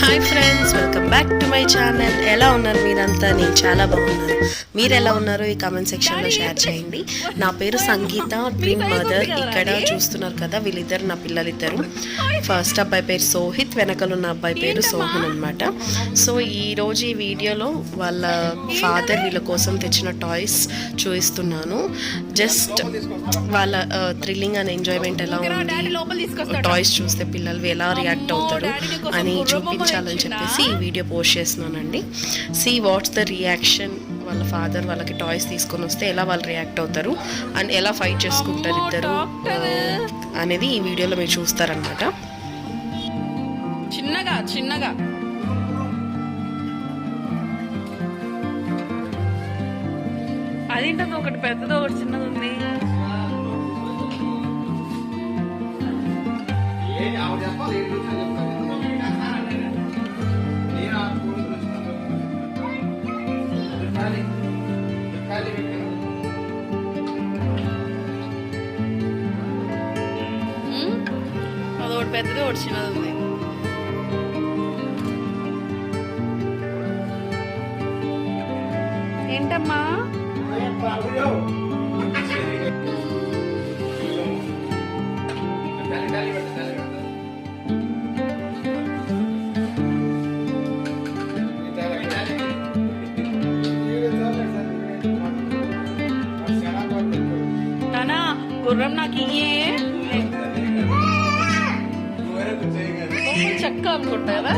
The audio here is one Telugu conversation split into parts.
Hi friends welcome back to my channel ఎలా ఉన్నారు మీరంతా? నేను చాలా బాగున్నాను. మీరు ఎలా ఉన్నారో ఈ కామెంట్ సెక్షన్లో షేర్ చేయండి. నా పేరు సంగీత డ్రీమ్ మదర్ ఇక్కడ చూస్తున్నారు కదా వీళ్ళిద్దరు నా పిల్లలిద్దరు. ఫస్ట్ అబ్బాయి పేరు సోహిత్ వెనకలు ఉన్న అబ్బాయి పేరు సోహన్ అనమాట సో ఈ రోజు ఈ వీడియోలో వాళ్ళ ఫాదర్ వీళ్ళ కోసం తెచ్చిన టాయ్స్ చూపిస్తున్నాను. జస్ట్ వాళ్ళ థ్రిల్లింగ్ అండ్ ఎంజాయ్మెంట్ ఎలా ఉంది? టాయ్స్ చూస్తే పిల్లలు ఎలా రియాక్ట్ అవుతారు అని చూపించాలని చెప్పేసి ఈ వీడియో పోస్ట్ చేస్తున్నానండి. సి వాట్స్ ద రియాక్షన్ వాళ్ళ ఫాదర్ వాళ్ళకి టాయ్స్ తీసుకొని వస్తే ఎలా వాళ్ళు రియాక్ట్ అవుతారు? అండ్ ఎలా ఫైట్ చేసుకుంటారు ఇద్దరు? అనేది ఈ వీడియోలో మీరు చూస్తారనమాట చిన్నగా చిన్నగా. అదేంటది ఒకటి పెద్దది ఒకటి చిన్నది ఉంది? ఉమ్, అదొకటి పెద్దది ఒకటి చిన్నది ఉంది. ఏంటమ్మా? నానా గుర్రం నాకు ఇయ్యే. చెక్క అనుకుంటా కదా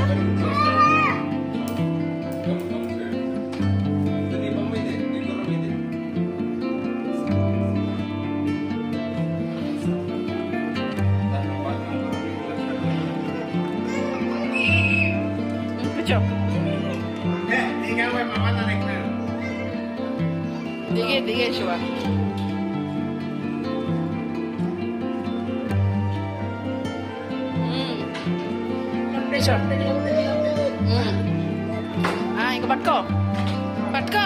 కూర్చో దిగే కూర్చో మ్మ్. ఇంక పట్టుకో పట్టుకో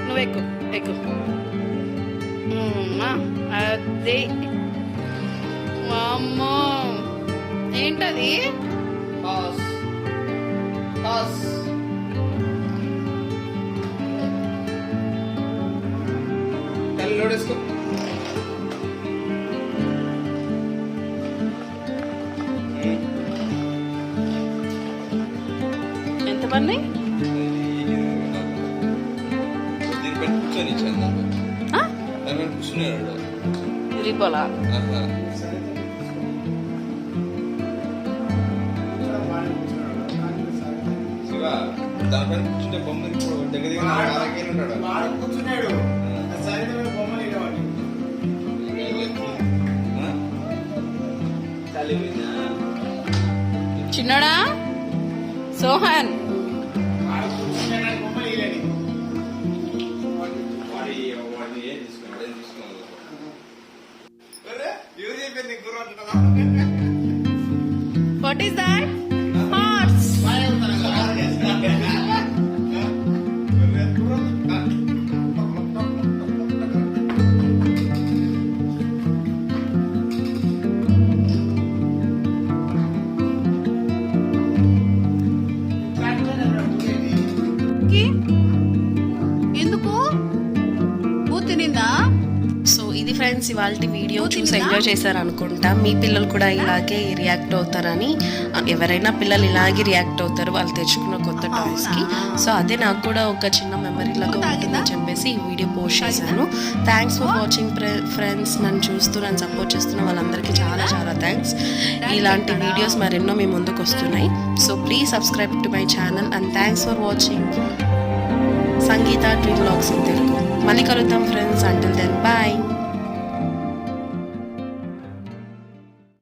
నువ్వు ఎక్కు ఎక్కు మ్మ్, ఆ, అదే. వామ్మో. ఏంటది? ఎంత పని నాకు. దాని మీద కూర్చున్నాడు రిపోలా? దానిపైన కూర్చుంటే బొమ్మ దగ్గర కూర్చున్నాడు. గుర్రం అంటున్నావా? వాట్ ఈస్ దాట్ ఫ్రెండ్స్ ఇవాళ వీడియో చూసి ఎంజాయ్ చేశారు అనుకుంటా మీ పిల్లలు కూడా ఇలాగే రియాక్ట్ అవుతారని ఎవరైనా పిల్లలు ఇలాగే రియాక్ట్ అవుతారు వాళ్ళు తెచ్చుకున్న కొత్త టాయ్స్కి సో అదే నాకు కూడా ఒక చిన్న మెమరీ లాగా ఉంటుందని చెప్పేసి ఈ వీడియో పోస్ట్ చేశాను. థ్యాంక్స్ ఫర్ వాచింగ్ ఫ్రెండ్స్ నన్ను చూస్తూ నన్ను సపోర్ట్ చేస్తున్న వాళ్ళందరికీ చాలా చాలా థ్యాంక్స్ ఇలాంటి వీడియోస్ మరెన్నో మీ ముందుకు వస్తున్నాయి. So please subscribe to my channel and thanks for watching Sangeetha dream blogs in Telugu. మళ్ళీ కలుద్దాం ఫ్రెండ్స్ అంటిల్ దెన్ బాయ్